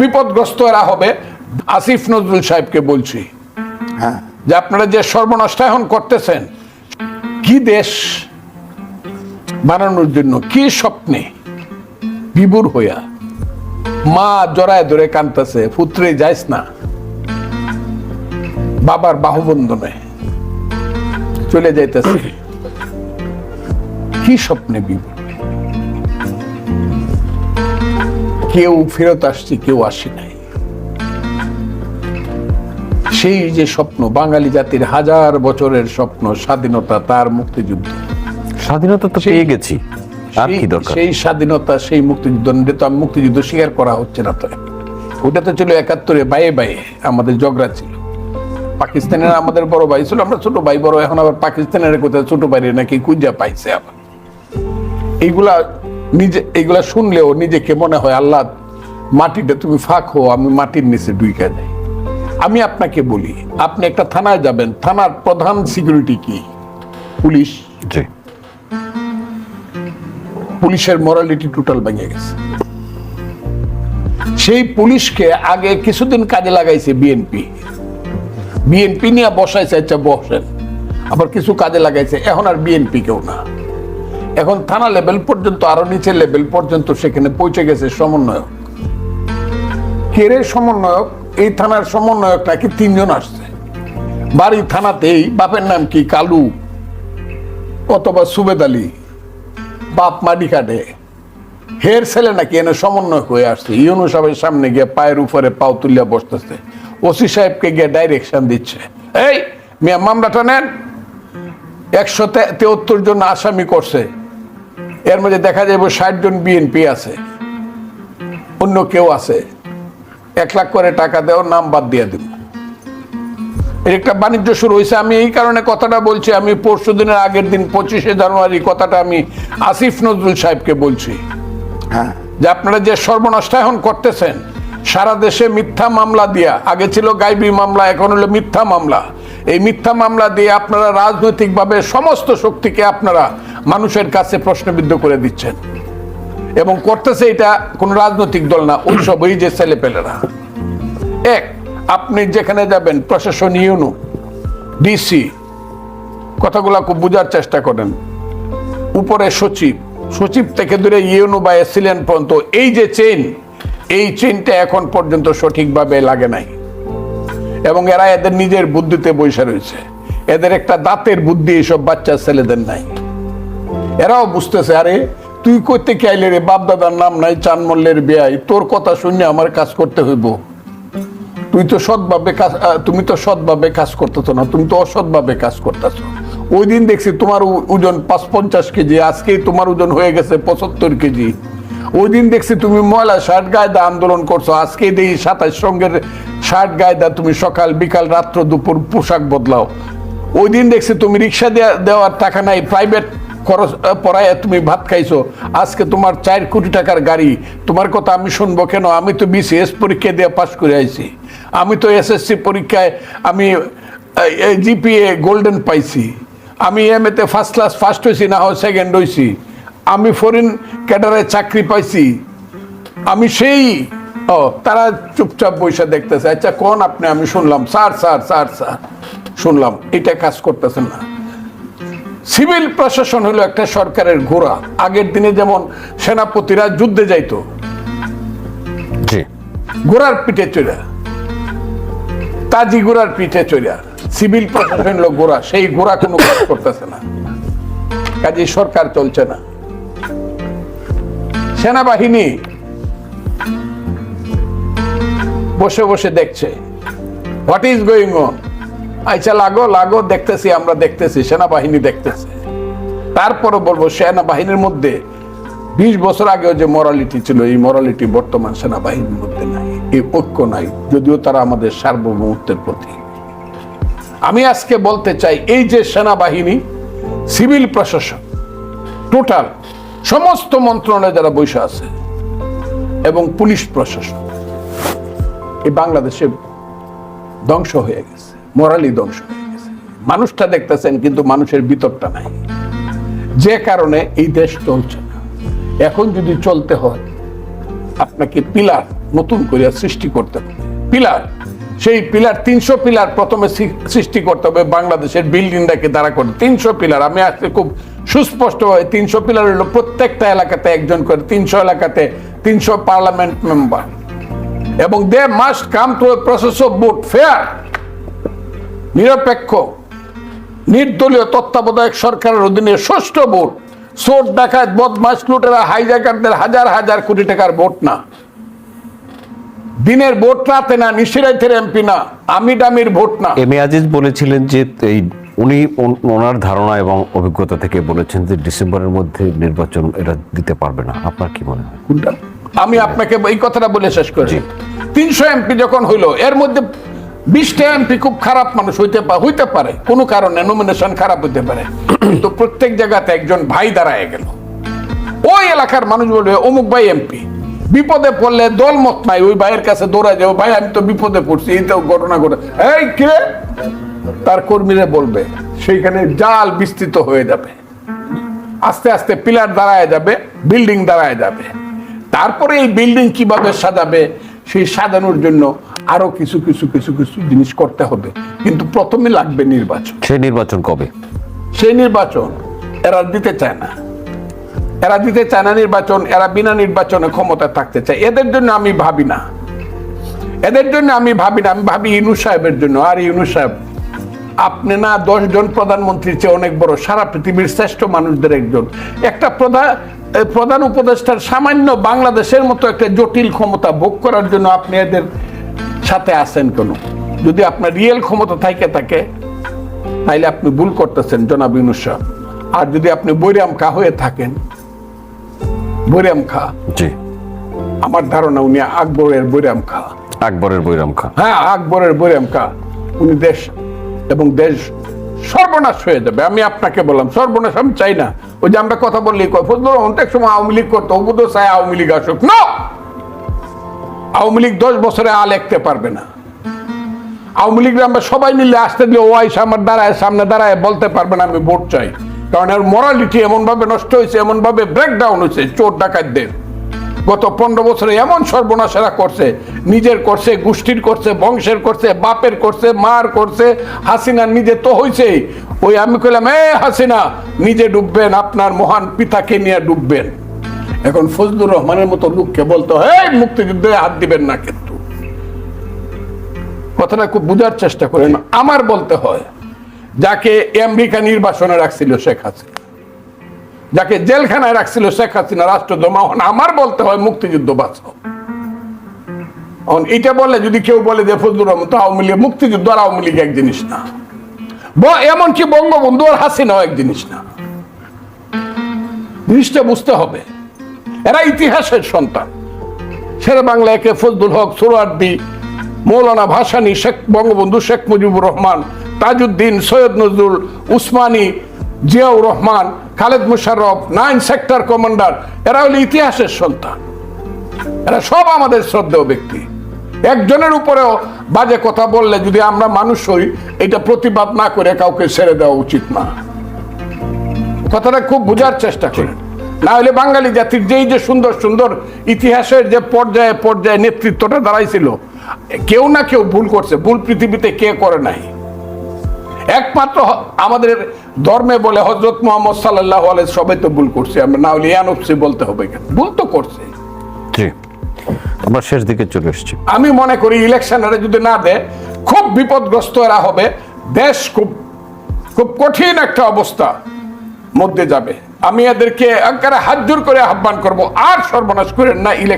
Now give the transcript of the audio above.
বিপদগ্রস্ত এরা হবে। আসিফ নজরুল সাহেবকে বলছি। হ্যাঁ। যে আপনারা যে সর্বনষ্টায়ন করতেছেন কি দেশ বানানোর জন্য কি স্বপ্নে বিভোর হইয়া মা জড়ায় ধরে কানতেছে পুত্রে যাইস না। বাবার বাহুবন্ধনে চলে যাইতেছে। কি স্বপ্নে বিভোর? কেউ ফেরত আসছে কেউ আসে নাই। সেই যে স্বপ্ন বাঙালি জাতির হাজার বছরের স্বপ্ন স্বাধীনতা তার মুক্তিযুদ্ধ। স্বাধীনতা তো পেয়ে গেছি। সেই- স্বাধীনতা সেই মুক্তিযুদ্ধ তো মুক্তিযুদ্ধ স্বীকার করা হচ্ছে না তো। ওটা তো ছিল একাত্তরে বাইয়ে বাইয়ে আমাদের জগরা ছিল। পাকিস্তানের আমাদের বড় ভাই ছিল আমরা ছোট ভাই বড় এখন আবার পাকিস্তানের কোথায় ছোট ভাই নাকি কুজা পাইছে আবার। এইগুলা নিজে এইগুলা শুনলেও নিজেকে মনে হয় আল্লাহ মাটিটা তুমি ফাঁক হো আমি মাটির নিচে ডুইকা যাই। আমি আপনাকে বলি আপনি একটা থানায় যাবেন থানার প্রধান সিকিউরিটি কি? পুলিশ? পুলিশের মরালিটি টোটাল ভেঙে গেছে। সেই পুলিশকে আগে কিছুদিন কাজে লাগাইছে বিএনপি। বিএনপি নিয়ে বসাইছে আচ্ছা বসেন। আবার কিছু কাজে লাগাইছে এখন আর বিএনপি কেউ না। এখন থানা লেভেল পর্যন্ত, আরও নিচের লেভেল পর্যন্ত সেখানে পৌঁছে গেছে সমন্বয়ক। কেরে সমন্বয়ক? এই থানার সমন্বয়ক নাকি তিনজন আসছে। বাড়ি থানাতেই বাপের নাম কি? কালু, অথবা সুবেদ আলী। বাপ মাটি কাটে। হের ছেলে নাকি এনে সমন্বয় হয়ে আসছে। ইউনু সাহেবের সামনে গিয়ে পায়ের উপরে পাও তুলিয়া বসতেছে। ওসি সাহেবকে গিয়ে ডাইরেকশন দিচ্ছে। এই, মিয়া, মামলাটা নেন। একশো তেহত্তর জন আসামি করছে। এর মধ্যে দেখা যাবে ষাট জন বিএনপি আছে। অন্য কেউ আছে। এক লাখ করে টাকা দেও নাম বাদ দিয়ে দেব। এর একটা বাণিজ্য শুরু হয়েছে আমি এই কারণে কথাটা বলছি আমি পরশু দিনের আগের দিন পঁচিশে জানুয়ারি কথাটা আমি আসিফ নজরুল সাহেবকে বলছি। হ্যাঁ। যে আপনারা যে সর্বনাশটা এখন করতেছেন সারা দেশে মিথ্যা মামলা দিয়া, আগে ছিল গাইবি মামলা, এখন হলো মিথ্যা মামলা। এই মিথ্যা মামলা দিয়ে আপনারা রাজনৈতিকভাবে সমস্ত শক্তিকে আপনারা মানুষের কাছে প্রশ্নবিদ্ধ করে দিচ্ছেন। এবং করতেছে এটা কোন রাজনৈতিক দল না, ওই সব ওই যে ছেলেপেলেরা। এক, আপনি যেখানে যাবেন, প্রশাসন ইউনু, ডিসি, কথাগুলো খুব বোঝার চেষ্টা করেন। উপরে সচিব সচিব থেকে দূরে ইউনু বা এসিলেন পর্যন্ত, এই যে চেইন এই চেইনটা এখন পর্যন্ত সঠিকভাবে লাগে নাই। এবং এরা এদের নিজের বুদ্ধিতে বসে রয়েছে। এদের একটা দাঁতের বুদ্ধি এইসব বাচ্চা ছেলেদের নাই। এরাও বুঝতেছে, আরে, তুই করতে কি আইলে রে? বাপ দাদার নাম নাই চান মল্লের বেয়াই তোর কথা শুনে আমার কাজ করতে হইব। তুই তো সৎভাবে কাজ তুমি তো সৎভাবে কাজ করতেছো না, তুমি তো অসৎভাবে কাজ করতেছ। ওই দিন দেখছি তোমার ওজন পাঁচ পঞ্চাশ কেজি, আজকেই তোমার ওজন হয়ে গেছে পঁচাত্তর কেজি। ওই দিন দেখছি তুমি ময়লা শার্ট গায়দা আন্দোলন করছ। আজকে দেখি সাতাশ সঙ্গের শার্ট গায়দা তুমি সকাল, বিকাল, রাত্র, দুপুর পোশাক বদলাও। ওই দিন দেখছি তুমি রিক্সা দেওয়ার টাকা নাই প্রাইভেট খরচ পড়ায় তুমি ভাত খাইছো। আজকে তোমার চার কোটি টাকার গাড়ি। তোমার কথা আমি শুনব কেন? আমি তো বিসিএস পরীক্ষা দিয়ে পাশ করে আইছি। আমি তো এসএসসি পরীক্ষায় আমি জিপিএ গোল্ডেন পাইছি। আমি এম এতে ফার্স্ট ক্লাস ফার্স্ট হয়েছি না হয় সেকেন্ড হয়েছি আমি ফরেন ক্যাডারে চাকরি পাইছি। আমি সেই ও তারা চুপচাপ বৈশা দেখতেছে। আচ্ছা কোন আপনি? আমি শুনলাম স্যার স্যার স্যার স্যার। শুনলাম এটা কাজ করতেছেন না। সিভিল প্রশাসন হলো একটা সরকারের ঘোড়া আগের দিনে যেমন সেনাপতিরা যুদ্ধে যাইতো জি। ঘোড়ার পিঠে চড়া তাজি ঘোড়ার পিঠে চড়া সিভিল প্রশাসন হলো ঘোড়া সেই ঘোড়া কোনো কাজ করতেছে না। কাজে সরকার চলছে না। সেনাবাহিনী বসে বসে দেখছে। হোয়াট ইজ গোয়িং অন আচ্ছা লাগো লাগো, দেখতেছি, আমরা দেখতেছি, সেনাবাহিনী দেখতেছে। তারপরে বলব, সেনাবাহিনীর মধ্যে বিশ বছর আগেও যে মরালিটি ছিল, এই মরালিটি বর্তমান সেনাবাহিনীর মধ্যে নাই, এই ঐক্য নাই, যদিও তারা আমাদের সার্বভৌমত্বের প্রতি আমি আজকে বলতে চাই, এই যে সেনাবাহিনী সিভিল প্রশাসন টোটাল সমস্ত মন্ত্রণালয়ে যারা বসে আছে এবং পুলিশ প্রশাসন এই বাংলাদেশে ধ্বংস হয়ে গেছে মোরালি ধ্বংস হয়ে গেছে। মানুষটা দেখতেছেন, কিন্তু মানুষের ভিতরটা নাই। যে কারণে এই দেশ চলছে না। এখন যদি চলতে হয়, আপনাকে পিলার নতুন করে সৃষ্টি করতে হবে। পিলার, সেই পিলার তিনশো পিলার প্রথমে সৃষ্টি করতে হবে বাংলাদেশের বিল্ডিংটাকে দাঁড়া করে। তিনশো পিলার, আমি আজকে খুব সুস্পষ্ট হয় তিনশো পিলার হলো প্রত্যেকটা এলাকাতে একজন করে, তিনশো এলাকাতে তিনশো পার্লামেন্ট মেম্বার। এবং they must come to a process of vote fair, নিরপেক্ষ, নির্দলীয়, তত্ত্বাবধায়ক সরকারের অধীনে ষষ্ঠ ভোট। সোট ডাকাত বদমাস লুটেরা, হাইজাকারদের হাজার হাজার কোটি টাকার ভোট না। দিনের ভোট রাতে না, নিশিরাইতের এমপি না আমি ডামির ভোট না। এম আজিজ বলেছিলেন যে এই উনি ওনার ধারণা এবং অভিজ্ঞতা থেকে বলেছেন যে ডিসেম্বরের মধ্যে নির্বাচন এটা দিতে পারবে না। আপনার কি মনে হয়? কোনটা? আমি আপনাকে এই কথাটা বলে শেষ করছি তিনশো এমপি যখন হইল এর মধ্যে বিশটা এমপি খুব খারাপ মানুষ হইতে হইতে পারে। কোনো কারণে নমিনেশন খারাপ হইতে পারে। তো প্রত্যেক জায়গাতে একজন ভাই দাঁড়ায় গেল। ওই এলাকার মানুষ বলবে অমুক ভাই এমপি। বিপদে পড়লে দলমত নাই ওই ভাইয়ের কাছে দৌড়া যাও। ভাই আমি তো বিপদে পড়ছি এই তো ঘটনা ঘটে এই কে তার কর্মীরা বলবে সেইখানে জাল বিস্তৃত হয়ে যাবে। আস্তে আস্তে পিলার দাঁড়ায় যাবে বিল্ডিং দাঁড়ায় যাবে। তারপরে এই বিল্ডিং কীভাবে সাজাবে সেই সাজানোর জন্য আরও কিছু কিছু কিছু কিছু জিনিস করতে হবে। কিন্তু প্রথমে লাগবে নির্বাচন। সেই নির্বাচন কবে? সেই নির্বাচন এরা দিতে চায় না। এরা দিতে চায় না নির্বাচন এরা বিনা নির্বাচনে ক্ষমতা থাকতে চায়। এদের জন্য আমি ভাবি না। এদের জন্য আমি ভাবি না। আমি ভাবি ইনু সাহেবের জন্য। আর ইনু সাহেব আপনি না দশ জন প্রধানমন্ত্রীর চেয়ে অনেক বড় সারা পৃথিবীর শ্রেষ্ঠ মানুষদের একজন। একটা প্রধান প্রধান উপদেষ্টার সামান্য বাংলাদেশের মতো একটা জটিল ক্ষমতা ভোগ করার জন্য আপনি এদের সাথে আছেন কেন? যদি আপনার রিয়েল ক্ষমতা থাকে থাকে তাইলে আপনি ভুল করতেছেন জনাব ইউনুস সাহেব। আর যদি আপনি বৈরাম খা হয়ে থাকেন বৈরাম খা জি। আমার ধারণা উনি আকবরের বৈরাম খা আকবরের বৈরাম খা হ্যাঁ আকবরের বৈরাম খা উনি দেশ এবং দেশ সর্বনাশ হয়ে যাবে। আমি আপনাকে বললাম, সর্বনাশ, আমি চাই না। ওই যে আমরা কথা বললি ফজলুর এক সময় আওয়ামী লীগ করতো তো চায় আওয়ামী লীগ আসুক। না! আওয়ামী লীগ দশ বছরে আ লিখতে পারবে না। আওয়ামী লীগরা আমরা সবাই মিলে আসতে দিয়ে ও আইসা আমার দাঁড়ায়, সামনে দাঁড়ায়, বলতে পারবে না, আমি ভোট চাই। কারণ এর মরালিটি এমন ভাবে নষ্ট হয়েছে এমন ভাবে ব্রেকডাউন হয়েছে, চোর ডাকাতদের। গত পনেরো বছরে এমন সর্বনাশেরা করছে। নিজের করছে গোষ্ঠীর করছে বংশের করছে বাপের করছে মার করছে হাসিনা নিজে তো হয়েছে ওই আমি কইলাম এ হাসিনা নিজে ডুববেন আপনার মহান পিতাকে নিয়ে ডুববেন। এখন ফজলুর রহমানের মতো লোককে বলতো হে মুক্তিযুদ্ধে হাত দিবেন না কিন্তু। কথাটা খুব বোঝার চেষ্টা করেন। আমার বলতে হয় যাকে আমেরিকা নির্বাসনে রাখছিল শেখ হাসিনা। যাকে জেলখানায় রাখছিল শেখ হাসিনা, রাষ্ট্রদ্রোহ এখন আমার বলতে হয় মুক্তিযুদ্ধ বাঁচাও এটা বলে যদি কেউ বলে যে ফজলুর রহমান তো আওয়ামী লীগ, মুক্তিযুদ্ধ আর আওয়ামী লীগ এক জিনিস না। এমনকি বঙ্গবন্ধু আর হাসিনাও এক জিনিস না। জিনিসটা বুঝতে হবে। এরা ইতিহাসের সন্তান। Shere Bangla A K Fazlul Haque Suhrawardy Maulana Bhashani, Sheikh, Bangabandhu Sheikh Mujibur Rahman, Tajuddin, Syed Nazrul Osmani, Ziaur Rahman Khaled Musharraf, nine sector commander, এরা হলো ইতিহাসের সন্তান। এরা সব আমাদের শ্রদ্ধেয় ব্যক্তি। একজনের উপরেও বাজে কথা বললে যদি আমরা মানুষ হই, এটা প্রতিবাদ না করে কাউকে ছেড়ে দেওয়া উচিত না। কথাটা খুব বোঝার চেষ্টা করেন না হলে বাঙালি জাতির যেই যে সুন্দর সুন্দর ইতিহাসের যে পর্যায়ে পর্যায়ে নেতৃত্বটা দাঁড়াইছিল, কেউ না কেউ ভুল করছে। ভুল পৃথিবীতে কে করে নাই? একমাত্র আমাদের ধর্মে বলে হজরত মোহাম্মদ সাল্লাহ আলাই সবাই তো ভুল করছে। আমরা না হলে ইয়ানবসি বলতে হবে কেন? ভুল তো করছে। জি আমরা শেষ দিকে চলে এসেছি। আমি মনে করি ইলেকশনারে যদি না দেয় খুব বিপদগ্রস্ত এরা হবে। দেশ খুব খুব কঠিন একটা অবস্থা মধ্যে যাবে। আমি এদেরকে একেবারে হাত জোর করে আহ্বান করব আর সর্বনাশ করেন না ইলেকশন